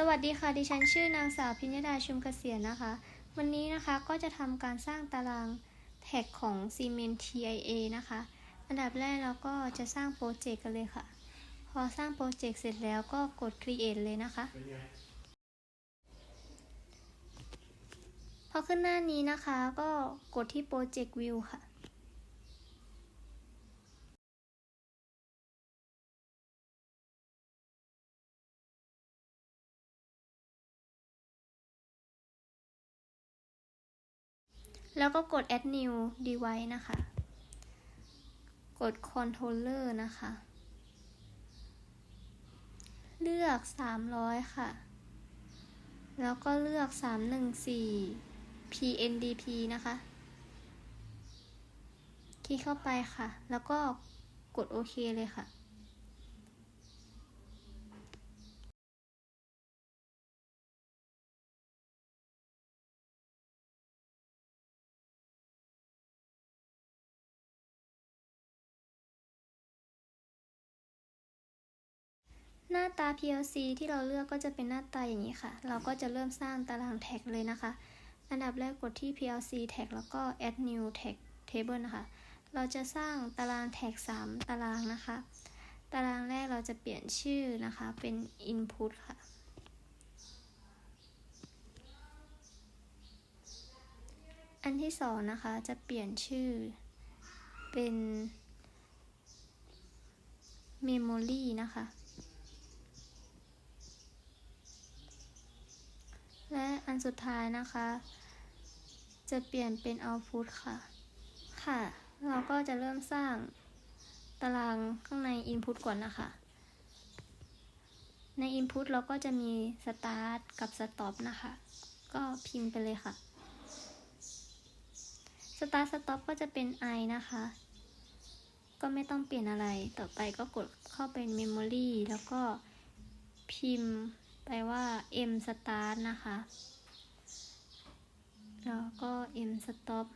สวัสดีค่ะ ดิฉันชื่อนางสาวพิญญดาชุมเกษียณนะคะ วันนี้นะคะก็จะทำการสร้างตารางแท็กของ Cement TIA นะคะ อันดับแรกเราก็จะสร้างโปรเจกต์กันเลยค่ะ พอสร้างโปรเจกต์เสร็จแล้วก็กด create เลยนะคะ พอขึ้นหน้านี้นะคะก็กดที่ Project View ค่ะ แล้วก็กด add new device นะคะ กด controller นะคะ เลือก 300 ค่ะ แล้วก็เลือก 314 PNDP นะคะ คลิกเข้าไปค่ะ แล้วก็กดโอเคเลยค่ะ หน้าตา PLC ที่เราเลือกก็จะเป็นหน้าตาอย่างนี้ค่ะ เราก็จะเริ่มสร้างตารางแท็กเลยนะคะ อันดับแรกกดที่ PLC tag แล้วก็ add new tag table นะคะ เราจะสร้างตารางแท็ก 3 ตารางนะคะ ตารางแรกเราจะเปลี่ยนชื่อนะคะเป็น input ค่ะ อันที่สองนะคะจะเปลี่ยนชื่อเป็น memory นะคะ และอันสุดท้ายนะคะ จะเปลี่ยนเป็น output ค่ะ ค่ะ เราก็จะเริ่มสร้างตารางข้างใน input ก่อนนะคะ ใน input เราก็จะมี start กับ stop นะคะ ก็พิมพ์ไปเลยค่ะ start stop ก็จะเป็น i นะคะ ก็ไม่ต้องเปลี่ยนอะไร ต่อไปก็กดเข้าเป็น memory แล้วก็พิมพ์ ไปว่า m start นะคะ แล้วก็ m stop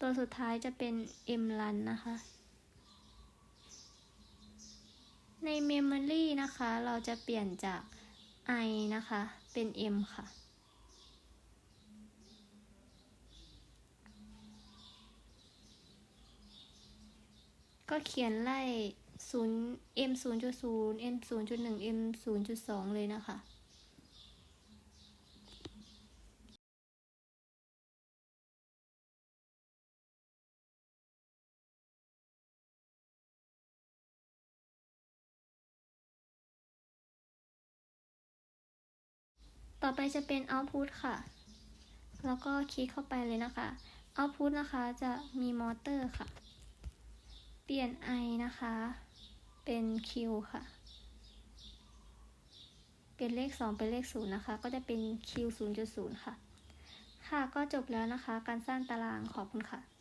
ตัวสุดท้ายจะเป็น m run นะคะ ใน memory นะคะ เราจะเปลี่ยนจาก i นะคะ เป็น m ค่ะก็เขียนไล่ 0 m 0.0 m 0.1 m 0.2 เลยนะคะ ต่อไปจะเป็น output ค่ะ แล้วก็คลิกเข้าไปเลยนะคะ output นะคะจะมีมอเตอร์ค่ะ เปลี่ยน i นะคะ เป็นคิวค่ะ เป็นเลข2เป็นเลข0นะคะ ก็จะเป็นคิว0.0ค่ะ ค่ะก็จบแล้วนะคะ การสร้างตารางขอบคุณค่ะ